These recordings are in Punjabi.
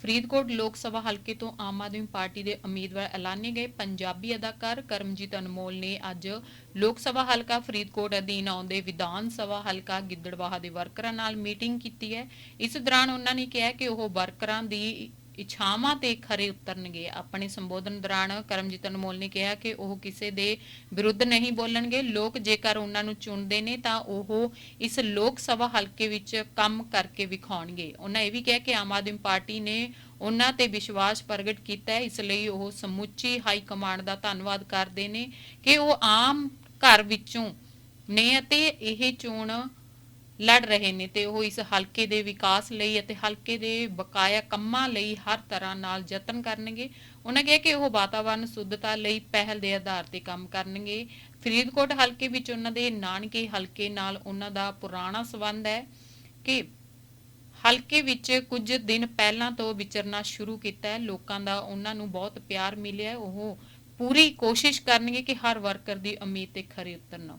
ਫਰੀਦਕੋਟ ਲੋਕ ਸਭਾ ਹਲਕੇ ਤੋਂ ਆਮ ਆਦਮੀ ਪਾਰਟੀ ਦੇ ਉਮੀਦਵਾਰ ਐਲਾਨੇ ਗਏ ਪੰਜਾਬੀ ਅਦਾਕਾਰ ਕਰਮਜੀਤ ਅਨਮੋਲ ਨੇ ਅੱਜ ਲੋਕ ਸਭਾ ਹਲਕਾ ਫਰੀਦਕੋਟ ਅਧੀਨ ਆਉਂਦੇ ਵਿਧਾਨ ਸਭਾ ਹਲਕਾ ਗਿੱਦੜਬਾਹਾ ਦੇ ਵਰਕਰਾਂ ਨਾਲ ਮੀਟਿੰਗ ਕੀਤੀ ਹੈ। ਇਸ ਦੌਰਾਨ ਉਹਨਾਂ ਨੇ ਕਿਹਾ ਕਿ ਉਹ ਵਰਕਰਾਂ ਦੀ ਇਛਾਵਾਂ ਤੇ ਖਰੇ ਉਤਰਨਗੇ। ਆਪਣੇ ਸੰਬੋਧਨ ਦੌਰਾਨ ਕਰਮਜੀਤ ਅਨਮੋਲ ਨੇ ਕਿਹਾ ਕਿ ਉਹ ਕਿਸੇ ਦੇ ਵਿਰੁੱਧ ਨਹੀਂ ਬੋਲਣਗੇ। ਲੋਕ ਜੇਕਰ ਉਹਨਾਂ ਨੂੰ ਚੁਣਦੇ ਨੇ ਤਾਂ ਉਹ ਇਸ ਲੋਕ ਸਭਾ ਹਲਕੇ ਵਿੱਚ ਕੰਮ ਕਰਕੇ ਵਿਖਾਉਣਗੇ। ਉਹਨਾਂ ਇਹ ਵੀ ਕਿਹਾ ਕਿ ਆਮ ਆਦਮੀ ਪਾਰਟੀ ਨੇ ਉਹਨਾਂ ਤੇ ਵਿਸ਼ਵਾਸ ਪ੍ਰਗਟ ਕੀਤਾ ਹੈ। ਇਸ ਲਈ ਉਹ ਸਮੁੱਚੀ ਹਾਈ ਕਮਾਂਡ ਦਾ ਧੰਨਵਾਦ ਕਰਦੇ ਨੇ ਕਿ ਉਹ ਆਮ ਘਰ ਵਿੱਚੋਂ ਨੇ ਅਤੇ ਇਹ ਚੋਣ ਲੜ ਰਹੇ ਨੇ ਤੇ ਉਹ ਇਸ ਹਲਕੇ ਦੇ ਵਿਕਾਸ ਲਈ ਅਤੇ ਹਲਕੇ ਦੇ ਬਕਾਇਆ ਕੰਮਾਂ ਲਈ ਹਰ ਤਰ੍ਹਾਂ ਨਾਲ ਯਤਨ ਕਰਨਗੇ। ਉਹਨਾਂ ਕਿਹਾ ਕਿ ਉਹ ਵਾਤਾਵਰਣ ਸੁੱਧਤਾ ਲਈ ਪਹਿਲ ਦੇ ਆਧਾਰ ਤੇ ਕੰਮ ਕਰਨਗੇ। ਫਰੀਦਕੋਟ ਹਲਕੇ ਵਿੱਚ ਉਹਨਾਂ ਦੇ ਨਾਨਕੇ ਹਲਕੇ ਨਾਲ ਉਹਨਾਂ ਦਾ ਪੁਰਾਣਾ ਸਬੰਧ ਹੈ ਕਿ ਹਲਕੇ ਵਿੱਚ ਕੁਝ ਦਿਨ ਪਹਿਲਾਂ ਤੋਂ ਵਿਚਰਨਾ ਸ਼ੁਰੂ ਕੀਤਾ ਹੈ। ਲੋਕਾਂ ਦਾ ਉਹਨਾਂ ਨੂੰ ਬਹੁਤ ਪਿਆਰ ਮਿਲਿਆ ਉਹ ਪੂਰੀ ਕੋਸ਼ਿਸ਼ ਕਰਨਗੇ ਕਿ ਹਰ ਵਰਕਰ ਦੀ ਉਮੀਦ ਤੇ ਖਰੇ ਉਤਰਨ।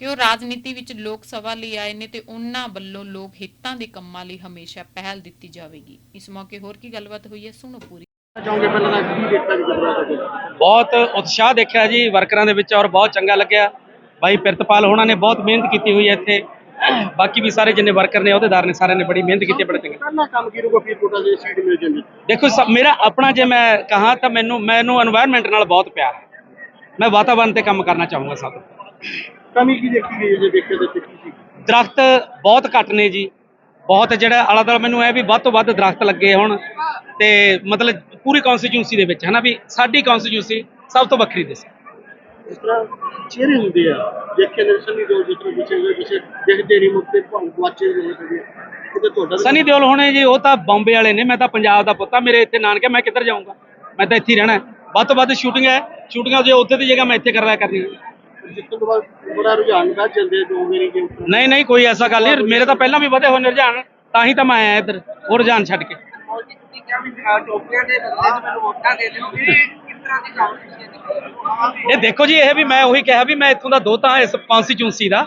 ਕਿ ਉਹ ਰਾਜਨੀਤੀ ਵਿੱਚ ਲੋਕ ਸਭਾ ਲਈ ਆਏ ਨੇ ਤੇ ਉਹਨਾਂ ਵੱਲੋਂ ਲੋਕ ਹਿੱਤਾਂ ਦੇ ਕੰਮਾਂ ਲਈ ਹਮੇਸ਼ਾ ਪਹਿਲ ਦਿੱਤੀ ਜਾਵੇਗੀ। ਇਸ ਮੌਕੇ ਹੋਰ ਕੀ ਗੱਲਬਾਤ ਹੋਈ ਹੈ ਸੁਣੋ ਪੂਰੀ। ਚਾਹੋਗੇ ਪਹਿਲਾਂ ਤਾਂ ਕੀ ਦੇਖਿਆ ਜੀ ਗੱਲਬਾਤ ਬਹੁਤ ਉਤਸ਼ਾਹ ਦੇਖਿਆ ਜੀ ਵਰਕਰਾਂ ਦੇ ਵਿੱਚ ਔਰ ਬਹੁਤ ਚੰਗਾ ਲੱਗਿਆ। ਭਾਈ ਪਿਰਤਪਾਲ ਹੋਣਾ ਨੇ ਬਹੁਤ ਮਿਹਨਤ ਕੀਤੀ ਹੋਈ ਹੈ ਇੱਥੇ। ਬਾਕੀ ਵੀ ਸਾਰੇ ਜਿੰਨੇ ਵਰਕਰ ਨੇ ਅਹੁਦੇਦਾਰ ਨੇ ਸਾਰਿਆਂ ਨੇ ਬੜੀ ਮਿਹਨਤ ਕੀਤੀ ਬੜਾ ਚੰਗਾ। ਕੰਮ ਕੀ ਰੂਪ ਫਿਰ ਟੋਟਲ ਜੇ ਸਾਈਡ ਮਿਲ ਜਾਂਦੀ? ਦੇਖੋ ਮੇਰਾ ਆਪਣਾ ਜੇ ਮੈਂ ਕਹਾ ਤਾਂ ਮੈਨੂੰ ਮੈਨੂੰ এনवायरमेंट ਨਾਲ ਬਹੁਤ ਪਿਆਰ ਹੈ। ਮੈਂ ਵਾਤਾਵਰਣ ਤੇ ਕੰਮ ਕਰਨਾ ਚਾਹੂੰਗਾ ਸਭ ਕਮੀ ਕੀ ਦੇਖੀ ਗਈ ਹੈ ਜੇ ਦੇਖਿਆ ਤੇ ਕੀ ਸੀ ਦਰਖਤ ਬਹੁਤ ਘੱਟ ਨੇ ਜੀ। ਬਹੁਤ ਜਿਹੜਾ ਆਲਾ ਦੁਆਲਾ ਮੈਨੂੰ ਇਹ ਵੀ ਵੱਧ ਤੋਂ ਵੱਧ ਦਰਖਤ ਲੱਗੇ ਹੁਣ ਤੇ ਮਤਲਬ ਪੂਰੀ ਕਨਸਟੀਟਿਊਂਸੀ ਦੇ ਵਿੱਚ ਹਨਾ ਵੀ ਸਾਡੀ ਕਨਸਟੀਟਿਊਂਸੀ ਸਭ ਤੋਂ ਵੱਖਰੀ ਦਿਸੇ ਇਸ ਤਰ੍ਹਾਂ ਚਿਹਰੇ ਹੁੰਦੇ ਆ ਦੇਖੇ ਨੇ ਸੰਨੀ ਦਿਓ ਜਿਸ ਤਰ੍ਹਾਂ ਪਿੱਛੇ ਹੋਏ ਪਿੱਛੇ ਦੇਖਦੇ ਨਹੀਂ ਮੁੱਤੇ ਭੰਗ ਵਾਚੇ ਹੋਏ ਕਿਤੇ ਤੁਹਾਡਾ ਸਨੀ ਦਿਓਲ ਹੋਣੇ ਜੀ ਉਹ ਤਾਂ ਬੰਬੇ ਵਾਲੇ ਨੇ ਮੈਂ ਤਾਂ ਪੰਜਾਬ ਦਾ ਪੁੱਤ ਆ ਮੇਰੇ ਇੱਥੇ ਨਾਨਕੇ ਮੈਂ ਕਿੱਧਰ ਜਾਊਂਗਾ? ਮੈਂ ਤਾਂ ਇੱਥੇ ਹੀ ਰਹਿਣਾ। ਵੱਧ ਤੋਂ ਵੱਧ ਸ਼ੂਟਿੰਗ ਹੈ ਸ਼ੂਟਿੰਗਾਂ ਜੇ ਉੱਥੇ ਦੀ ਜਗ੍ਹਾ ਮੈਂ ਇੱਥੇ ਕਰ ਰਿਹਾ ਕਰਨੀ ਹੈ। ਜਿੱਤੋਂ ਤੋਂ ਬਾਅਦ ਬੜਾ ਰੁਝਾਨ ਵੱਧ ਜਾਂਦੇ ਦੋ ਮੇਰੀ ਗੇਮ ਨਹੀਂ ਨਹੀਂ ਕੋਈ ਐਸਾ ਗੱਲ ਨਹੀਂ। ਮੇਰੇ ਤਾਂ ਪਹਿਲਾਂ ਵੀ ਵਧੇ ਹੋਏ ਨੇ ਰੁਝਾਨ ਤਾਂ ਹੀ ਤਾਂ ਮੈਂ ਆਇਆ ਇੱਧਰ ਉਹ ਰੁਝਾਨ ਛੱਡ ਕੇ। ਇਹ ਦੇਖੋ ਜੀ ਇਹ ਵੀ ਮੈਂ ਉਹੀ ਕਿਹਾ ਵੀ ਮੈਂ ਇੱਥੋਂ ਦਾ ਦੋਤਾ ਹਾਂ ਇਸ ਕਨਸਟੀਚੂੰਸੀ ਦਾ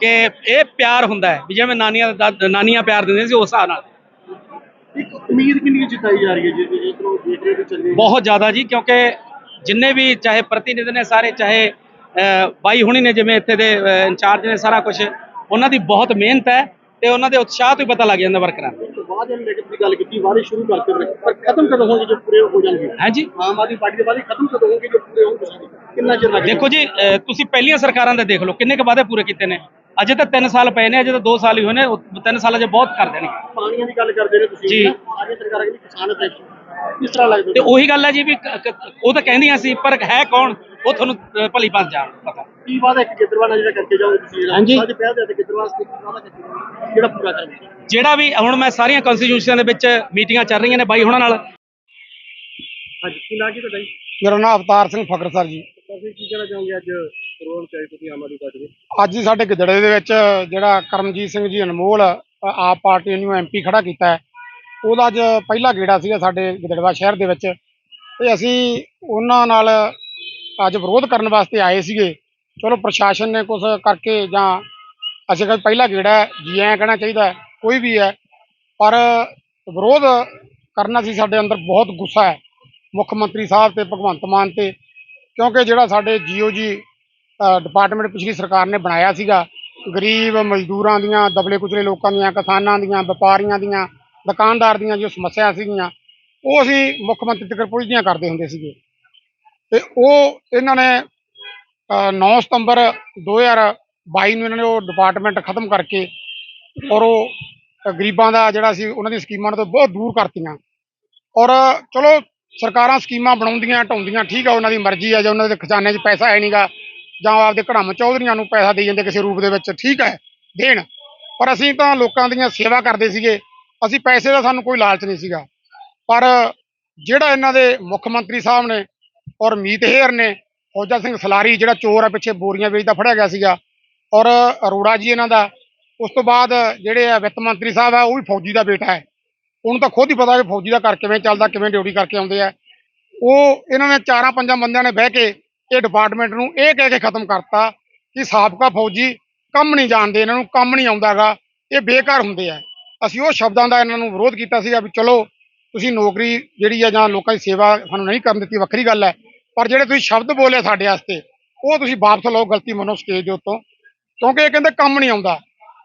ਕਿ ਇਹ ਪਿਆਰ ਹੁੰਦਾ ਹੈ ਵੀ ਜਿਵੇਂ ਨਾਨੀਆਂ ਦਾ ਨਾਨੀਆਂ ਪਿਆਰ ਦਿੰਦੇ ਸੀ ਉਸ ਹਿਸਾਬ ਨਾਲ। ਇੱਕ ਉਮੀਦ ਕਿੰਨੀ ਜਿਤਾਈ ਜਾ ਰਹੀ ਹੈ ਜੇ ਜੇ ਤੋਂ ਦੇਖ ਰਹੇ ਚੱਲੇ। ਬਹੁਤ ਜ਼ਿਆਦਾ ਜੀ ਕਿਉਂਕਿ ਜਿੰਨੇ ਵੀ ਚਾਹੇ ਪ੍ਰਤੀਨਿਧ ਨੇ ਸਾਰੇ ਚਾਹੇ ਬਾਈ ਹੁਣੀ ਨੇ ਜਿਵੇਂ ਇੱਥੇ ਦੇ ਇੰਚਾਰਜ ਨੇ ਸਾਰਾ ਕੁਝ ਉਹਨਾਂ ਦੀ ਬਹੁਤ ਮਿਹਨਤ ਹੈ ਤੇ ਉਹਨਾਂ ਦੇ ਉਤਸ਼ਾਹ ਤੋਂ ਹੀ ਪਤਾ ਲੱਗ ਜਾਂਦਾ ਵਰਕਰਾਂ ਨੂੰ ਤੋਂ ਬਾਅਦ ਇਹ ਨੈਗੇਟਿਵ ਦੀ ਗੱਲ ਕੀਤੀ ਵਾਰੀ ਸ਼ੁਰੂ ਕਰਕੇ ਫਿਰ ਪਰ ਖਤਮ ਕਦੋਂ ਹੋਣਗੇ ਜੋ ਪੂਰੇ ਹੋ ਜਾਣਗੇ? ਹਾਂਜੀ। ਆਮ ਆਦਮੀ ਪਾਰਟੀ ਦੇ ਵਾਰੀ ਖਤਮ ਕਦੋਂ ਹੋਣਗੇ ਜੋ ਪੂਰੇ ਹੋਣਗੇ? ਸਾਰੇ? ਕਿੰਨਾ ਚਿਰ ਲੱਗੇਗਾ? ਦੇਖੋ ਜੀ ਤੁਸੀਂ ਪਹਿਲੀਆਂ ਸਰਕਾਰਾਂ ਦੇ ਦੇਖ ਲਓ ਕਿੰਨੇ ਕੁ ਵਾਅਦੇ ਪੂਰੇ ਕੀਤੇ ਨੇ। ਅਜੇ ਤਾਂ 3 ਸਾਲ ਪਏ ਨੇ ਅਜੇ ਤਾਂ 2 ਸਾਲ ਹੀ ਹੋਏ ਨੇ 3 ਸਾਲਾਂ 'ਚ ਬਹੁਤ ਕਰ ਦੇਣਗੇ ਪਾਣੀਆਂ ਦੀ ਗੱਲ ਕਰਦੇ ਨੇ ਤੁਸੀਂ ਜੀ। ਨਾ, ਸਾਰੀਆਂ ਸਰਕਾਰਾਂ ਕਹਿੰਦੀ ਕਿਸਾਨ ਅਧਿਕਸ਼ ਕਿਸ ਤਰ੍ਹਾਂ ਲੱਗਦਾ ਤੇ ਉਹੀ ਗੱਲ ਹੈ ਜੀ ਵੀ ਕ- ਕ- ਉਹ ਤਾਂ ਕਹਿੰਦੀਆਂ ਸੀ ਪਰ ਹੈ ਕੌਣ? ਉਹ ਤੁਹਾਨੂੰ ਭਲੀ ਭਾਂਤ ਜਾਣ ਪਤਾ। ਕੀ ਵਾਦਾ ਇੱਕ ਗਿੱਦਰਵਾਨਾ ਜਿਹੜਾ ਕਰਕੇ ਜਾਓਗੇ ਤੁਸੀਂ ਜਿਹੜਾ ਹਾਂਜੀ। ਅੱਜ ਪਹਿਲ ਦੇ ਤੇ ਗਿੱਦਰਵਾਸ ਕੀ ਵਾਦਾ ਕਰਕੇ ਜਾਓਗੇ? ਜਿਹੜਾ ਪੂਰਾ ਕਰਨਾ ਜਿਹੜਾ ਵੀ ਹੁਣ ਮੈਂ ਸਾਰੀਆਂ ਕਨਸਟੀਟਿਊਸ਼ਨਾਂ ਦੇ ਵਿੱਚ ਮੀਟਿੰਗਾਂ ਚੱਲ ਰਹੀਆਂ ਨੇ ਬਾਈ ਹੁਣਾਂ ਨਾਲ। ਹਾਂਜੀ ਕੀ ਨਾਂ ਕੀ ਤੁਹਾਡਾ ਜੀ? ਮੇਰਾ ਨਾਮ ਅਵਤਾਰ ਸਿੰਘ ਫਕਰ ਸਰ ਜੀ। ਤੁਸੀਂ ਕੀ ਕਹਿਣਾ ਚਾਹੋਗੇ ਅੱਜ ਰੋਲ ਚਾਹੇ ਤੁਸੀਂ ਆਮ ਆਦਮੀ ਪਾਰਟੀ ਦੇ? ਅੱਜ ਹੀ ਸਾਡੇ ਗਿੱਦੜੇ ਦੇ ਵਿੱਚ ਜਿਹੜਾ ਕਰਮਜੀਤ ਸਿੰਘ ਜੀ ਅਨਮੋਲ ਅ, ਆਪ ਪਾਰਟੀ ਨੂੰ ਐਮਪੀ ਖੜਾ ਕੀਤਾ ਹੈ। ਉਹਦਾ ਅੱਜ ਪਹਿਲਾ ਗੇੜਾ ਸੀਗਾ ਸਾਡੇ ਗਿੱਦੜਵਾ ਸ਼ਹਿਰ ਦੇ ਵਿੱਚ। ਤੇ ਅਸੀਂ ਉਹਨਾਂ ਨਾਲ ਅੱਜ ਵਿਰੋਧ ਕਰਨ ਵਾਸਤੇ ਆਏ ਸੀਗੇ। ਚਲੋ ਪ੍ਰਸ਼ਾਸਨ ਨੇ ਕੁਝ ਕਰਕੇ ਜਾਂ ਅਸੀਂ ਕਹਿੰਦੇ ਪਹਿਲਾ ਗੇੜਾ ਜੀ ਐਂ ਕਹਿਣਾ ਚਾਹੀਦਾ ਕੋਈ ਵੀ ਹੈ। ਪਰ ਵਿਰੋਧ ਕਰਨਾ ਸੀ ਸਾਡੇ ਅੰਦਰ ਬਹੁਤ ਗੁੱਸਾ ਹੈ, ਮੁੱਖ ਮੰਤਰੀ ਸਾਹਿਬ ਤੇ ਭਗਵੰਤ ਮਾਨ ਤੇ। ਕਿਉਂਕਿ ਜਿਹੜਾ ਸਾਡੇ ਜੀਓ ਜੀ ਡਿਪਾਰਟਮੈਂਟ ਪਿਛਲੀ ਸਰਕਾਰ ਨੇ ਬਣਾਇਆ ਸੀਗਾ, ਗਰੀਬ ਮਜ਼ਦੂਰਾਂ ਦੀਆਂ, ਦਬਲੇ ਕੁਚਲੇ ਲੋਕਾਂ ਦੀਆਂ, ਕਿਸਾਨਾਂ ਦੀਆਂ, ਵਪਾਰੀਆਂ ਦੀਆਂ ਦੁਕਾਨਦਾਰ ਦੀਆਂ ਜੋ ਸਮੱਸਿਆ ਸੀਗੀਆਂ ਉਹ ਅਸੀਂ ਮੁੱਖ ਮੰਤਰੀ ਤੱਕ ਪਹੁੰਚਦੀਆਂ ਕਰਦੇ ਹੁੰਦੇ ਸੀਗੇ। ਤੇ ਉਹ ਇਹਨਾਂ ਨੇ ਅ, 9 ਸਤੰਬਰ 2022 ਨੂੰ ਇਹਨਾਂ ਨੇ ਉਹ ਡਿਪਾਰਟਮੈਂਟ ਖਤਮ ਕਰਕੇ ਔਰ ਉਹ ਗਰੀਬਾਂ ਦਾ ਜਿਹੜਾ ਸੀ ਉਹਨਾਂ ਦੀਆਂ ਸਕੀਮਾਂ ਤੋਂ ਬਹੁਤ ਦੂਰ ਕਰਤੀਆਂ। ਔਰ ਚਲੋ ਸਰਕਾਰਾਂ ਸਕੀਮਾਂ ਬਣਾਉਂਦੀਆਂ ਢਾਉਂਦੀਆਂ ਠੀਕ ਆ ਉਹਨਾਂ ਦੀ ਮਰਜ਼ੀ ਆ ਜਾਂ ਉਹਨਾਂ ਦੇ ਖਜ਼ਾਨੇ 'ਚ ਪੈਸਾ ਹੈ ਨਹੀਂਗਾ ਜਾਂ ਆਪਦੇ ਘੜਮ ਚੌਧਰੀਆਂ ਨੂੰ ਪੈਸਾ ਦੇ ਜਾਂਦੇ ਕਿਸੇ ਰੂਪ ਦੇ ਵਿੱਚ ਠੀਕ ਹੈ ਦੇਣ। ਪਰ ਅਸੀਂ ਤਾਂ ਲੋਕਾਂ ਦੀਆਂ ਸੇਵਾ ਕਰਦੇ ਸੀਗੇ ਅਸੀਂ ਪੈਸੇ ਦਾ ਸਾਨੂੰ ਕੋਈ ਲਾਲਚ ਨਹੀਂ ਸੀਗਾ। ਪਰ ਜਿਹੜਾ ਇਹਨਾਂ ਦੇ ਮੁੱਖ ਮੰਤਰੀ ਸਾਹਿਬ ਨੇ ਔਰ ਮੀਤ ਹੇਰ ਨੇ, ਫੌਜਾ ਸਿੰਘ ਸਲਾਰੀ ਜਿਹੜਾ ਚੋਰ ਆ ਪਿੱਛੇ ਬੋਰੀਆਂ ਵੇਚਦਾ ਫੜਿਆ ਗਿਆ ਸੀਗਾ ਔਰ ਅਰੋੜਾ ਜੀ ਇਹਨਾਂ ਦਾ, ਉਸ ਤੋਂ ਬਾਅਦ ਜਿਹੜੇ ਆ ਵਿੱਤ ਮੰਤਰੀ ਸਾਹਿਬ ਆ, ਉਹ ਵੀ ਫੌਜੀ ਦਾ ਬੇਟਾ ਹੈ। ਉਹਨੂੰ ਤਾਂ ਖੁਦ ਹੀ ਪਤਾ ਕਿ ਫੌਜੀ ਦਾ ਘਰ ਕਿਵੇਂ ਚੱਲਦਾ, ਕਿਵੇਂ ਡਿਊਟੀ ਕਰਕੇ ਆਉਂਦੇ ਆ। ਉਹ ਇਹਨਾਂ ਨੇ ਚਾਰਾਂ ਪੰਜਾਂ ਬੰਦਿਆਂ ਨੇ ਬਹਿ ਕੇ ਇਹ ਡਿਪਾਰਟਮੈਂਟ ਨੂੰ ਇਹ ਕਹਿ ਕੇ ਖਤਮ ਕਰਤਾ ਕਿ ਸਾਬਕਾ ਫੌਜੀ ਕੰਮ ਨਹੀਂ ਜਾਣਦੇ, ਇਹਨਾਂ ਨੂੰ ਕੰਮ ਨਹੀਂ ਆਉਂਦਾਗਾ, ਇਹ ਬੇਕਾਰ ਹੁੰਦੇ ਆ। ਅਸੀਂ ਉਹ ਸ਼ਬਦਾਂ ਦਾ ਇਹਨਾਂ ਨੂੰ ਵਿਰੋਧ ਕੀਤਾ ਸੀਗਾ ਵੀ ਚਲੋ, ਤੁਸੀਂ ਨੌਕਰੀ ਜਿਹੜੀ ਆ ਜਾਂ ਲੋਕਾਂ ਦੀ ਸੇਵਾ ਸਾਨੂੰ ਨਹੀਂ ਕਰਨ ਦਿੱਤੀ, ਵੱਖਰੀ ਗੱਲ ਹੈ, ਪਰ ਜਿਹੜੇ ਤੁਸੀਂ ਸ਼ਬਦ ਬੋਲੇ ਸਾਡੇ ਵਾਸਤੇ, ਉਹ ਤੁਸੀਂ ਵਾਪਸ ਲਓ ਗਲਤੀ ਮੰਨੋ ਸਟੇਜ ਦੇ ਉੱਤੋਂ। ਕਿਉਂਕਿ ਇਹ ਕਹਿੰਦੇ ਕੰਮ ਨਹੀਂ ਆਉਂਦਾ।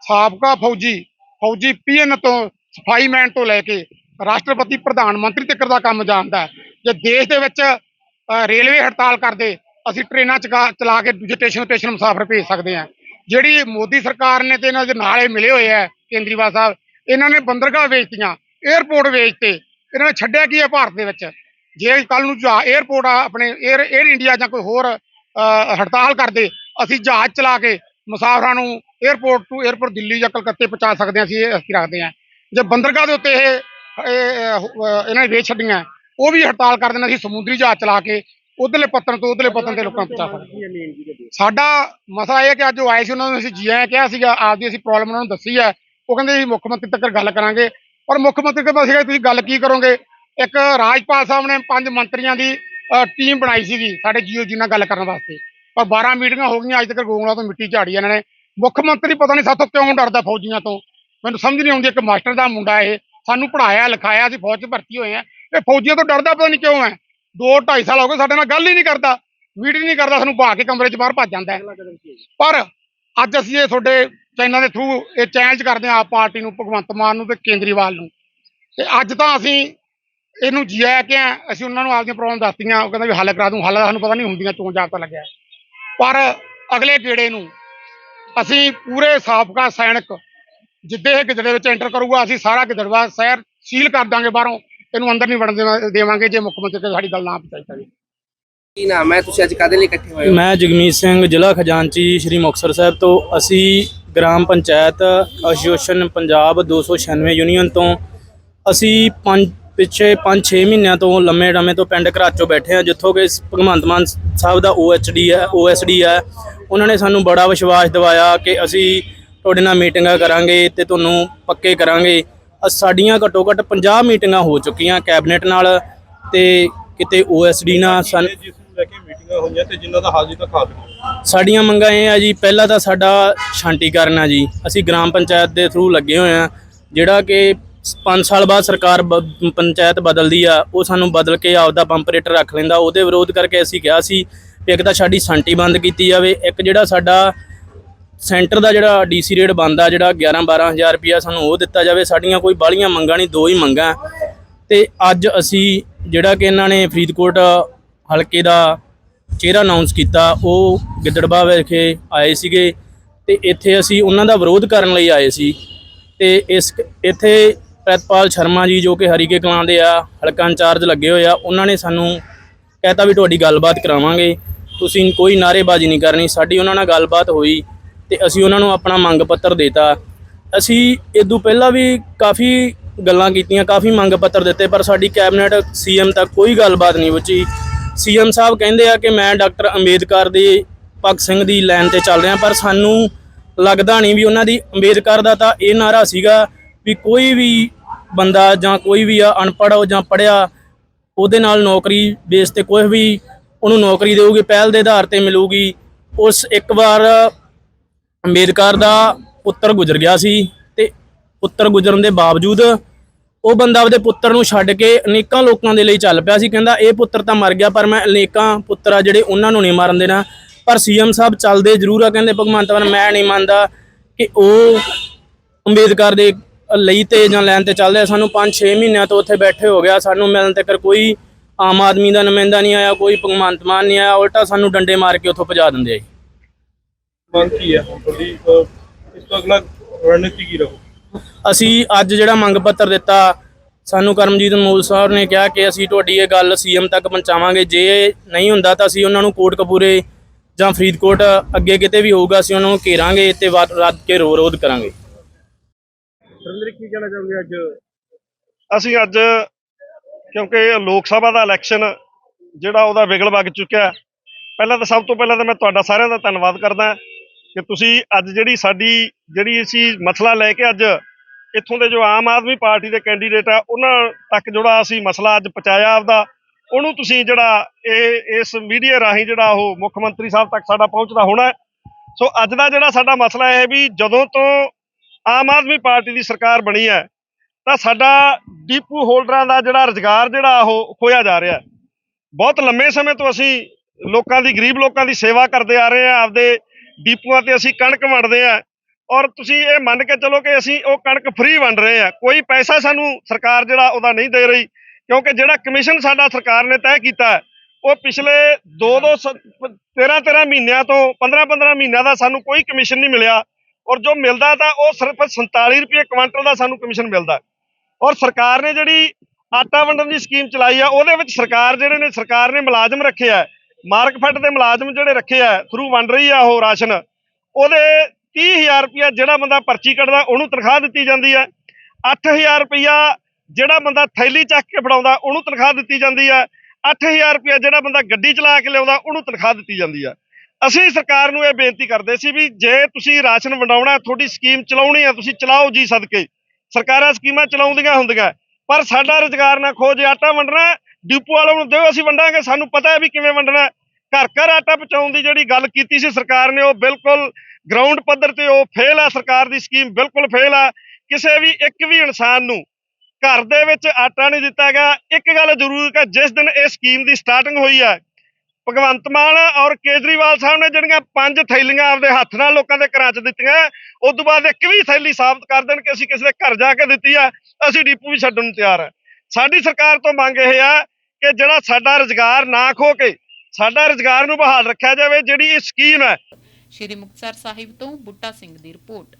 ਸਾਬਕਾ ਫੌਜੀ ਫੌਜੀ ਪੀਐਨ ਤੋਂ, ਸਫ਼ਾਈ ਮੈਨ ਤੋਂ ਲੈ ਕੇ ਰਾਸ਼ਟਰਪਤੀ, ਪ੍ਰਧਾਨ ਮੰਤਰੀ ਤੱਕ ਦਾ ਕੰਮ ਜਾਣਦਾ ਜੇ ਦੇਸ਼ ਦੇ ਵਿੱਚ ਰੇਲਵੇ ਹੜਤਾਲ ਕਰਦੇ, ਅਸੀਂ ਟ੍ਰੇਨਾਂ ਚਕਾ- ਚਲਾ ਕੇ ਦੂਜੇ ਸਟੇਸ਼ਨ ਸਟੇਸ਼ਨ ਮੁਸਾਫਰ ਭੇਜ ਸਕਦੇ ਹਾਂ। ਜਿਹੜੀ ਮੋਦੀ ਸਰਕਾਰ ਨੇ ਤੇ ਇਹਨਾਂ ਦੇ ਨਾਲ ਮਿਲੇ ਹੋਏ ਆ ਕੇਂਦਰੀਵਾਲ ਸਾਹਿਬ ਇਹਨਾਂ ਨੇ ਬੰਦਰਗਾਹ ਵੇਚਤੀਆਂ 에어ਪੋਰਟ ਵੇਚਤੇ। ਇਹਨਾਂ ਨੇ ਛੱਡਿਆ ਕੀ ਹੈ ਭਾਰਤ ਦੇ ਵਿੱਚ? ਜੇ ਕੱਲ ਨੂੰ ਜਹਾ 에어ਪੋਰਟ ਆ ਆਪਣੇ 에ਅਰ 에ਅਰ ਇੰਡੀਆ ਜਾਂ ਕੋਈ ਹੋਰ ਹੜਤਾਲ ਕਰਦੇ, ਅਸੀਂ ਜਹਾਜ਼ ਚਲਾ ਕੇ ਮੁਸਾਫਰਾਂ ਨੂੰ 에어ਪੋਰਟ ਤੋਂ 에어ਪੋਰਟ ਦਿੱਲੀ ਜਾਂ ਕਲਕੱਤੇ ਪਹੁੰਚਾ ਸਕਦੇ ਹਾਂ, ਅਸੀਂ ਇਹ ਅਸੀਂ ਰੱਖਦੇ ਹਾਂ। ਜੇ ਬੰਦਰਗਾਹ ਦੇ ਉੱਤੇ ਇਹ ਇਹਨਾਂ ਨੇ ਵੇਚ ਛੱਡੀਆਂ, ਉਹ ਵੀ ਹੜਤਾਲ ਕਰ ਦੇਣਾ, ਅਸੀਂ ਸਮੁੰਦਰੀ ਜਹਾਜ਼ ਚਲਾ ਕੇ ਉਧਰਲੇ ਪੱਤਨ ਤੋਂ ਉਧਰਲੇ ਪੱਤਨ ਤੇ ਲੋਕਾਂ ਪਹੁੰਚਾ ਸਕਦੇ ਸਾਡਾ ਮਸਲਾ ਇਹ ਹੈ ਕਿ ਅੱਜ ਉਹ ਆਏ ਸੀ, ਉਹਨਾਂ ਨੂੰ ਅਸੀਂ ਜੀ ਆਇਆ ਕਿਹਾ ਸੀਗਾ, ਆਪਦੀ ਅਸੀਂ ਪ੍ਰੋਬਲਮ ਉਹਨਾਂ ਨੂੰ ਦੱਸੀ ਹੈ ਉਹ ਕਹਿੰਦੇ ਅਸੀਂ ਮੁੱਖ ਮੰਤਰੀ ਤੱਕ ਗੱਲ ਕਰਾਂਗੇ। ਪਰ ਮੁੱਖ ਮੰਤਰੀ ਤੱਕ ਅਸੀਂ ਤੁਸੀਂ ਗੱਲ ਕੀ ਕਰੋਗੇ? ਇੱਕ ਰਾਜਪਾਲ ਸਾਹਿਬ ਨੇ ਪੰਜ ਮੰਤਰੀਆਂ ਦੀ ਟੀਮ ਬਣਾਈ ਸੀਗੀ, ਸਾਡੇ ਜੀਓ ਜੀ ਨਾਲ ਗੱਲ ਕਰਨ ਵਾਸਤੇ। ਪਰ 12 ਮੀਟਿੰਗਾਂ ਹੋ ਗਈਆਂ, ਅੱਜ ਤੱਕ ਗੋਗਲਾ ਤੋਂ ਮਿੱਟੀ ਝਾੜੀ ਇਹਨਾਂ ਨੇ। ਮੁੱਖ ਮੰਤਰੀ ਪਤਾ ਨਹੀਂ ਸਾਥੋਂ ਕਿਉਂ ਡਰਦਾ ਫੌਜੀਆਂ ਤੋਂ। ਮੈਨੂੰ ਸਮਝ ਨਹੀਂ ਆਉਂਦੀ, ਇੱਕ ਮਾਸਟਰ ਦਾ ਮੁੰਡਾ ਇਹ, ਸਾਨੂੰ ਪੜਾਇਆ ਲਿਖਾਇਆ, ਅਸੀਂ ਫੌਜ 'ਚ ਭਰਤੀ ਹੋਏ ਆ ਇਹ ਫੌਜੀਆਂ ਤੋਂ ਡਰਦਾ ਪਤਾ ਨਹੀਂ ਕਿਉਂ ਹੈ? ਦੋ, ਢਾਈ ਸਾਲ ਹੋ ਗਏ ਸਾਡੇ ਨਾਲ ਗੱਲ ਹੀ ਨਹੀਂ ਕਰਦਾ ਮੀਟਿੰਗ ਨਹੀਂ ਕਰਦਾ, ਸਾਨੂੰ ਭਾ ਕੇ ਕਮਰੇ 'ਚ ਬਾਹਰ ਭੱਜ ਜਾਂਦਾ ਪਰ ਅੱਜ ਅਸੀਂ ਇਹ ਤੁਹਾਡੇ ਚੈਨਲ ਦੇ ਥਰੂ ਇਹ ਚੈਲੰਜ ਕਰਦੇ ਹਾਂ ਆਪ ਪਾਰਟੀ ਨੂੰ ਭਗਵੰਤ ਮਾਨ ਨੂੰ ਤੇ ਕੇਂਦਰੀਵਾਲ ਨੂੰ। ਤੇ ਅੱਜ ਤਾਂ ਅਸੀਂ ਇਹਨੂੰ ਜਿਆ ਕਿ ਅਸੀਂ ਉਹਨਾਂ ਨੂੰ ਆਪਦੀਆਂ ਪ੍ਰੋਬਲਮ ਦੱਸਤੀਆਂ ਉਹ ਕਹਿੰਦਾ ਵੀ ਹੱਲ ਕਰਾ ਦੂੰ ਹੱਲ ਦਾ ਸਾਨੂੰ ਪਤਾ ਨਹੀਂ ਹੁੰਦੀਆਂ ਚੋਣ ਜਾਬਤਾ ਲੱਗਿਆ। ਪਰ ਅਗਲੇ ਗੇੜੇ ਨੂੰ ਅਸੀਂ ਪੂਰੇ ਸਾਬਕਾ ਸੈਨਿਕ ਜਿੱਦੇ ਇਹ ਗਿੱਦੜੇ ਵਿੱਚ ਐਂਟਰ ਕਰੂਗਾ ਅਸੀਂ ਸਾਰਾ ਗਿੱਦੜਵਾ ਸ਼ਹਿਰ ਸੀਲ ਕਰ ਦਾਂਗੇ ਬਾਹਰੋਂ ਇਹਨੂੰ ਅੰਦਰ ਨਹੀਂ ਵੜਨ ਦੇਵਾ- ਦੇਵਾਂਗੇ ਜੇ ਮੁੱਖ ਮੰਤਰੀ ਤੇ ਸਾਡੀ ਗੱਲ ਨਾ ਪਹੁੰਚਾਈ ਜਾਵੇ ਕੀ ਨਾਮ ਹੈ? ਤੁਸੀਂ ਅੱਜ ਕਾਦੇ ਲਈ ਇਕੱਠੇ ਹੋਏ ਹੋ? ਮੈਂ ਜਗਮੀਤ ਸਿੰਘ ਜ਼ਿਲ੍ਹਾ ਖਜ਼ਾਨਚੀ ਸ਼੍ਰੀ ਮੁਕਤਸਰ ਸਾਹਿਬ ਤੋਂ। ਅਸੀਂ gram panchayat association Punjab 296 union ਤੋਂ ਅਸੀਂ ਪੰਜ, ਪਿੱਛੇ 5-6 ਮਹੀਨਿਆਂ ਤੋਂ ਲੰਮੇ ਡਮੇ ਤੋਂ ਪਿੰਡ ਘਰਾਚੋਂ ਬੈਠੇ ਆ ਜਿੱਥੋਂ ਕਿ ਭਗਵੰਤ ਮਾਨ ਸਾਹਿਬ ਦਾ OHD ਹੈ OSD ਹੈ। ਉਹਨਾਂ ਨੇ ਸਾਨੂੰ ਬੜਾ ਵਿਸ਼ਵਾਸ ਦਿਵਾਇਆ ਕਿ ਅਸੀਂ ਤੁਹਾਡੇ ਨਾਲ ਮੀਟਿੰਗਾਂ ਕਰਾਂਗੇ ਤੇ ਤੁਹਾਨੂੰ ਪੱਕੇ ਕਰਾਂਗੇ। ਸਾਡੀਆਂ ਘੱਟੋ ਘੱਟ 50 ਮੀਟਿੰਗਾਂ ਹੋ ਚੁੱਕੀਆਂ ਕੈਬਨਿਟ ਨਾਲ ਤੇ ਕਿਤੇ OSD ਨਾਲ ਸਾਨੂੰ ਜਿਸ ਨੂੰ ਲੈ ਕੇ ਮੀਟਿੰਗਾਂ ਹੋਈਆਂ ਤੇ ਜਿਨ੍ਹਾਂ ਦਾ ਹਾਲ ਤੱਕ ਹੱਲ ਸਾਡੀਆਂ ਮੰਗਾਂ ਇਹ ਆ ਜੀ, ਪਹਿਲਾ ਤਾਂ ਸਾਡਾ ਸ਼ਾਂਤੀਕਰਨ ਆ ਜੀ। ਅਸੀਂ ਗ੍ਰਾਮ ਪੰਚਾਇਤ ਦੇ ਥਰੂ ਲੱਗੇ ਹੋਏ ਆ। ਜਿਹੜਾ ਕਿ 5 ਸਾਲ ਬਾਅਦ ਸਰਕਾਰ ਬ- ਪੰਚਾਇਤ ਬਦਲਦੀ ਆ, ਉਹ ਸਾਨੂੰ ਬਦਲ ਕੇ ਆਪਦਾ ਪੰਪ ਰੇਟ ਰੱਖ ਲੈਂਦਾ। ਉਹਦੇ ਵਿਰੋਧ ਕਰਕੇ ਅਸੀਂ ਕਿਹਾ ਸੀ ਵੀ ਇੱਕ ਤਾਂ ਸਾਡੀ ਸ਼ਾਂਤੀ ਬੰਦ ਕੀਤੀ ਜਾਵੇ। ਇੱਕ ਜਿਹੜਾ ਸਾਡਾ ਸੈਂਟਰ ਦਾ ਜਿਹੜਾ ਡੀਸੀ ਰੇਟ ਬੰਦ ਆ ਜਿਹੜਾ 11 12000 ਰੁਪਿਆ ਸਾਨੂੰ ਉਹ ਦਿੱਤਾ ਜਾਵੇ। ਸਾਡੀਆਂ ਕੋਈ ਬਾਹਲੀਆਂ ਮੰਗਾਂ ਨਹੀਂ, ਦੋ ਹੀ ਮੰਗਾਂ। ਤੇ ਅੱਜ ਅਸੀਂ ਜਿਹੜਾ ਕਿ ਇਹਨਾਂ ਨੇ ਫਰੀਦਕੋਟ ਹਲਕੇ ਦਾ ਚਿਹਰਾ ਅਨਾਉਂਸ ਕੀਤਾ, ਉਹ ਗਿੱਦੜਬਾਹ ਵਿਖੇ ਆਏ ਸੀਗੇ ਤੇ ਇੱਥੇ ਅਸੀਂ ਉਹਨਾਂ ਦਾ ਵਿਰੋਧ ਕਰਨ ਲਈ ਆਏ ਸੀ ਤੇ ਇਸ ਇੱਥੇ ਪ੍ਰਿਤਪਾਲ ਸ਼ਰਮਾ ਜੀ ਜੋ ਕਿ ਹਰੀਕੇ ਕਲਾਂ ਦੇ ਆ, ਹਲਕਾ ਇੰਚਾਰਜ ਲੱਗੇ ਹੋਏ ਆ, ਉਹਨਾਂ ਨੇ ਸਾਨੂੰ ਕਹਿਤਾ ਵੀ ਤੁਹਾਡੀ ਗੱਲਬਾਤ ਕਰਾਵਾਂਗੇ। ਤੁਸੀਂ ਕੋਈ ਨਾਅਰੇਬਾਜ਼ੀ ਨਹੀਂ ਕਰਨੀ, ਸਾਡੀ ਉਹਨਾਂ ਨਾਲ ਗੱਲਬਾਤ ਹੋਈ ਤੇ ਅਸੀਂ ਉਹਨਾਂ ਨੂੰ ਆਪਣਾ ਮੰਗ ਪੱਤਰ ਦੇਤਾ। ਅਸੀਂ ਇਦੋਂ ਪਹਿਲਾਂ ਵੀ ਕਾਫੀ ਗੱਲਾਂ ਕੀਤੀਆਂ, ਕਾਫੀ ਮੰਗ ਪੱਤਰ ਦਿੱਤੇ, ਪਰ ਸਾਡੀ ਕੈਬਨਿਟ ਸੀਐਮ ਤੱਕ ਕੋਈ ਗੱਲਬਾਤ ਨਹੀਂ ਪਹੁੰਚੀ ਸੀਐਮ ਸਾਹਿਬ ਕਹਿੰਦੇ ਆ ਕਿ ਮੈਂ ਡਾਕਟਰ ਅੰਬੇਦਕਰ ਦੇ ਭਗਤ ਸਿੰਘ ਦੀ ਲਾਈਨ ਤੇ ਚੱਲ ਰਿਹਾ, ਪਰ ਸਾਨੂੰ ਲੱਗਦਾ ਨਹੀਂ ਵੀ ਉਹਨਾਂ ਦੀ ਅੰਬੇਦਕਰ ਦਾ ਤਾਂ ਇਹ ਨਾਰਾ ਸੀਗਾ ਵੀ ਕੋਈ ਵੀ ਬੰਦਾ ਜਾਂ ਕੋਈ ਵੀ ਆ ਅਨਪੜ੍ਹ ਹੋ ਜਾਂ ਪੜਿਆ ਉਹਦੇ ਨਾਲ ਨੌਕਰੀ ਬੇਸ ਤੇ ਕੋਈ ਵੀ ਉਹਨੂੰ ਨੌਕਰੀ ਦੇਊਗੀ, ਪਹਿਲ ਦੇ ਆਧਾਰ ਤੇ ਮਿਲੂਗੀ, ਉਸ ਇੱਕ ਵਾਰ ਅੰਬੇਦਕਰ ਦਾ ਪੁੱਤਰ ਗੁਜ਼ਰ ਗਿਆ ਸੀ ਤੇ ਪੁੱਤਰ ਗੁਜ਼ਰਨ ਦੇ ਬਾਵਜੂਦ ਉਹ ਬੰਦਾ ਆਪਦੇ ਪੁੱਤਰ ਨੂੰ ਛੱਡ ਕੇ ਅਨੇਕਾਂ ਲੋਕਾਂ ਦੇ ਲਈ ਚੱਲ ਪਿਆ ਸੀ। ਕਹਿੰਦਾ ਇਹ ਪੁੱਤਰ ਤਾਂ ਮਰ ਗਿਆ, ਪਰ ਮੈਂ ਅਨੇਕਾਂ ਪੁੱਤਰ ਆ ਜਿਹੜੇ ਉਹਨਾਂ ਨੂੰ ਨਹੀਂ ਮਾਰਨ ਦੇਣਾ। ਪਰ ਸੀਐਮ ਸਾਹਿਬ ਚੱਲਦੇ ਜ਼ਰੂਰ ਆ, ਕਹਿੰਦੇ ਭਗਵੰਤ ਮਾਨ, ਮੈਂ ਨਹੀਂ ਮੰਨਦਾ ਕਿ ਉਹ ਅੰਬੇਦਕਰ ਦੇ ਲਈ ਤੇ ਜਾਂ ਲੈਣ ਤੇ ਚੱਲਦੇ ਸਾਨੂੰ 5-6 ਮਹੀਨਿਆਂ ਤੋਂ ਉੱਥੇ ਬੈਠੇ ਹੋ ਗਿਆ। ਸਾਨੂੰ ਮਿਲਣ ਤੱਕ ਕੋਈ ਆਮ ਆਦਮੀ ਦਾ ਨੁਮਾਇੰਦਾ ਨਹੀਂ ਆਇਆ, ਕੋਈ ਭਗਵੰਤ ਮਾਨ ਨਹੀਂ ਆਇਆ। ਉਲਟਾ ਸਾਨੂੰ ਡੰਡੇ ਮਾਰ ਕੇ ਉੱਥੋਂ ਭਜਾ ਦਿੰਦੇ ਆ ਮੰਗ ਕੀ ਹੈ? ਹੁਣ ਤੁਹਾਡੀ ਇਸ ਤੋਂ ਅਗਲਾ ਰਣਨੀਤੀ ਕੀ ਰਹੂ ਅਸੀਂ ਅੱਜ ਜਿਹੜਾ ਮੰਗ ਪੱਤਰ ਦਿੱਤਾ, ਸਾਨੂੰ ਕਰਮਜੀਤ ਮੂਲ ਸਾਹਿਬ ਨੇ ਕਿਹਾ ਕਿ ਅਸੀਂ ਤੁਹਾਡੀ ਇਹ ਗੱਲ ਸੀਐਮ ਤੱਕ ਪਹੁੰਚਾਵਾਂਗੇ। ਜੇ ਨਹੀਂ ਹੁੰਦਾ ਤਾਂ ਅਸੀਂ ਉਹਨਾਂ ਨੂੰ ਕੋਟਕਪੂਰੇ ਜਾਂ ਫਰੀਦਕੋਟ ਅੱਗੇ ਕਿਤੇ ਵੀ ਹੋਊਗਾ, ਅਸੀਂ ਉਹਨਾਂ ਨੂੰ ਘੇਰਾਂਗੇ ਤੇ ਵਾ- ਰੱਦ ਕੇ ਰੋ ਰੋਧ ਕਰਾਂਗੇ। ਸੁਰਿੰਦਰ ਕੀ ਕਹਿਣਾ ਚਾਹੁੰਦੇ ਅੱਜ? ਅਸੀਂ ਅੱਜ, ਕਿਉਂਕਿ ਲੋਕ ਸਭਾ ਦਾ ਇਲੈਕਸ਼ਨ ਜਿਹੜਾ ਉਹਦਾ ਵਿਗਲ ਵਗ ਚੁੱਕਿਆ ਪਹਿਲਾਂ ਤਾਂ ਸਭ ਤੋਂ ਪਹਿਲਾਂ ਤਾਂ ਮੈਂ ਤੁਹਾਡਾ ਸਾਰਿਆਂ ਦਾ ਧੰਨਵਾਦ ਕਰਦਾ ਕਿ ਤੁਸੀਂ ਅੱਜ ਜਿਹੜੀ ਸਾਡੀ, ਜਿਹੜੀ ਅਸੀਂ ਮਸਲਾ ਲੈ ਕੇ ਅੱਜ ਇੱਥੋਂ ਦੇ ਜੋ ਆਮ ਆਦਮੀ ਪਾਰਟੀ ਦੇ ਕੈਂਡੀਡੇਟ ਆ, ਉਹਨਾਂ ਤੱਕ ਜਿਹੜਾ ਅਸੀਂ ਮਸਲਾ ਅੱਜ ਪਹੁੰਚਾਇਆ ਆਪਦਾ, ਉਹਨੂੰ ਤੁਸੀਂ ਜਿਹੜਾ ਇਹ, ਇਸ ਮੀਡੀਆ ਰਾਹੀਂ ਜਿਹੜਾ ਉਹ ਮੁੱਖ ਮੰਤਰੀ ਸਾਹਿਬ ਤੱਕ ਸਾਡਾ ਪਹੁੰਚਦਾ ਹੋਣਾ ਸੋ ਅੱਜ ਦਾ ਜਿਹੜਾ ਸਾਡਾ ਮਸਲਾ ਇਹ ਹੈ ਵੀ ਜਦੋਂ ਤੋਂ ਆਮ ਆਦਮੀ ਪਾਰਟੀ ਦੀ ਸਰਕਾਰ ਬਣੀ ਹੈ, ਤਾਂ ਸਾਡਾ ਡੀਪੂ ਹੋਲਡਰਾਂ ਦਾ ਜਿਹੜਾ ਰੁਜ਼ਗਾਰ ਜਿਹੜਾ ਉਹ ਖੋਇਆ ਜਾ ਰਿਹਾ ਬਹੁਤ ਲੰਮੇ ਸਮੇਂ ਤੋਂ ਅਸੀਂ ਲੋਕਾਂ ਦੀ, ਗਰੀਬ ਲੋਕਾਂ ਦੀ ਸੇਵਾ ਕਰਦੇ ਆ ਰਹੇ ਹਾਂ, ਆਪਦੇ ਡੀਪੂਆਂ ਤੇ ਅਸੀਂ ਕਣਕ ਵੰਡਦੇ ਆ ਔਰ ਤੁਸੀਂ ਇਹ ਮੰਨ ਕੇ ਚੱਲੋ ਕਿ ਅਸੀਂ ਉਹ ਕਣਕ ਫ੍ਰੀ ਵੰਡ ਰਹੇ ਆ ਕੋਈ ਪੈਸਾ ਸਾਨੂੰ ਸਰਕਾਰ ਜਿਹੜਾ ਉਹਦਾ ਨਹੀਂ ਦੇ ਰਹੀ, ਕਿਉਂਕਿ ਜਿਹੜਾ ਕਮਿਸ਼ਨ ਸਾਡਾ ਸਰਕਾਰ ਨੇ ਤੈਅ ਕੀਤਾ, ਉਹ ਪਿਛਲੇ 2-2 13-13 ਮਹੀਨਿਆਂ ਤੋਂ 15-15 ਮਹੀਨਿਆਂ ਦਾ ਸਾਨੂੰ ਕੋਈ ਕਮਿਸ਼ਨ ਨਹੀਂ ਮਿਲਿਆ। ਔਰ ਜੋ ਮਿਲਦਾ ਤਾਂ ਉਹ ਸਿਰਫ 47 ਰੁਪਏ ਕੁਇੰਟਲ ਦਾ ਸਾਨੂੰ ਕਮਿਸ਼ਨ ਮਿਲਦਾ। ਔਰ ਸਰਕਾਰ ਨੇ ਜਿਹੜੀ ਆਟਾ ਵੰਡਣ ਦੀ ਸਕੀਮ ਚਲਾਈ ਆ, ਉਹਦੇ ਵਿੱਚ ਸਰਕਾਰ ਜਿਹੜੇ ਨੇ, ਸਰਕਾਰ ਨੇ ਮੁਲਾਜ਼ਮ ਰੱਖੇ ਆ। ਮਾਰਕਫੈਟ ਦੇ ਮੁਲਾਜ਼ਮ ਜਿਹੜੇ ਰੱਖੇ ਆ ਥਰੂ ਵੰਡ ਰਹੀ ਆ ਉਹ ਰਾਸ਼ਨ, ਉਹਦੇ 30000 ਰੁਪਇਆ ਜਿਹੜਾ ਬੰਦਾ ਪਰਚੀ ਕੱਢਦਾ, ਉਹਨੂੰ ਤਨਖਾਹ ਦਿੱਤੀ ਜਾਂਦੀ ਹੈ। 8000 ਰੁਪਇਆ ਜਿਹੜਾ ਬੰਦਾ ਥੈਲੀ ਚੱਕ ਕੇ ਫੜਾਉਂਦਾ, ਉਹਨੂੰ ਤਨਖਾਹ ਦਿੱਤੀ ਜਾਂਦੀ ਹੈ। 8000 ਰੁਪਇਆ ਜਿਹੜਾ ਬੰਦਾ ਗੱਡੀ ਚਲਾ ਕੇ ਲਿਆਉਂਦਾ, ਉਹਨੂੰ ਤਨਖਾਹ ਦਿੱਤੀ ਜਾਂਦੀ ਹੈ। ਅਸੀਂ ਸਰਕਾਰ ਨੂੰ ਇਹ ਬੇਨਤੀ ਕਰਦੇ ਸੀ ਵੀ ਜੇ ਤੁਸੀਂ ਰਾਸ਼ਨ ਵੰਡਾਉਣਾ, ਤੁਹਾਡੀ ਸਕੀਮ ਚਲਾਉਣੀ ਹੈ, ਤੁਸੀਂ ਚਲਾਓ ਜੀ ਸਦਕੇ। ਸਰਕਾਰਾਂ ਸਕੀਮਾਂ ਚਲਾਉਂਦੀਆਂ ਹੁੰਦੀਆਂ, ਪਰ ਸਾਡਾ ਰੁਜ਼ਗਾਰ ਨਾ ਖੋਜ ਆਟਾ ਵੰਡਣਾ ਡਿਪੂ ਵਾਲਿਆਂ ਨੂੰ ਦਿਓ, ਅਸੀਂ ਵੰਡਾਂਗੇ, ਸਾਨੂੰ ਪਤਾ ਹੈ ਵੀ ਕਿਵੇਂ ਵੰਡਣਾ ਘਰ ਘਰ ਆਟਾ ਪਹੁੰਚਾਉਣ ਦੀ ਜਿਹੜੀ ਗੱਲ ਕੀਤੀ ਸੀ ਸਰਕਾਰ ਨੇ, ਉਹ ਬਿਲਕੁਲ ਗਰਾਊਂਡ ਪੱਧਰ ਤੇ ਉਹ ਫੇਲ ਆ, ਸਰਕਾਰ ਦੀ ਸਕੀਮ ਬਿਲਕੁਲ ਫੇਲ ਆ। ਕਿਸੇ ਵੀ ਇੱਕ ਵੀ ਇਨਸਾਨ ਨੂੰ ਘਰ ਦੇ ਵਿੱਚ ਆਟਾ ਨਹੀਂ ਦਿੱਤਾ ਗਿਆ। ਇੱਕ ਗੱਲ ਜ਼ਰੂਰ ਕਿ ਜਿਸ ਦਿਨ ਇਹ ਸਕੀਮ ਦੀ ਸਟਾਰਟਿੰਗ ਹੋਈ ਹੈ ਭਗਵੰਤ ਮਾਨ ਔਰ ਕੇਜਰੀਵਾਲ ਸਾਹਿਬ ਨੇ ਜਿਹੜੀਆਂ ਪੰਜ ਥੈਲੀਆਂ ਆਪਦੇ ਹੱਥ ਨਾਲ ਲੋਕਾਂ ਦੇ ਘਰਾਂ 'ਚ ਦਿੱਤੀਆਂ ਉਸ ਤੋਂ ਬਾਅਦ ਇੱਕ ਵੀ ਥੈਲੀ ਸਾਬਤ ਕਰ ਦੇਣ ਕਿ ਅਸੀਂ ਕਿਸੇ ਦੇ ਘਰ ਜਾ ਕੇ ਦਿੱਤੀ ਆ, ਅਸੀਂ ਡੀਪੂ ਵੀ ਛੱਡਣ ਨੂੰ ਤਿਆਰ ਹੈ ਸਾਡੀ ਸਰਕਾਰ ਤੋਂ ਮੰਗ ਇਹ ਆ ਕਿ ਜਿਹੜਾ ਸਾਡਾ ਰੁਜ਼ਗਾਰ ਨਾ ਖੋ ਕੇ, ਸਾਡਾ ਰੁਜ਼ਗਾਰ ਨੂੰ ਬਹਾਲ ਰੱਖਿਆ ਜਾਵੇ, ਜਿਹੜੀ ਇਹ ਸਕੀਮ ਹੈ ਸ਼੍ਰੀ ਮੁਕਤਸਰ ਸਾਹਿਬ ਤੋਂ ਬੁੱਟਾ ਸਿੰਘ ਦੀ ਰਿਪੋਰਟ।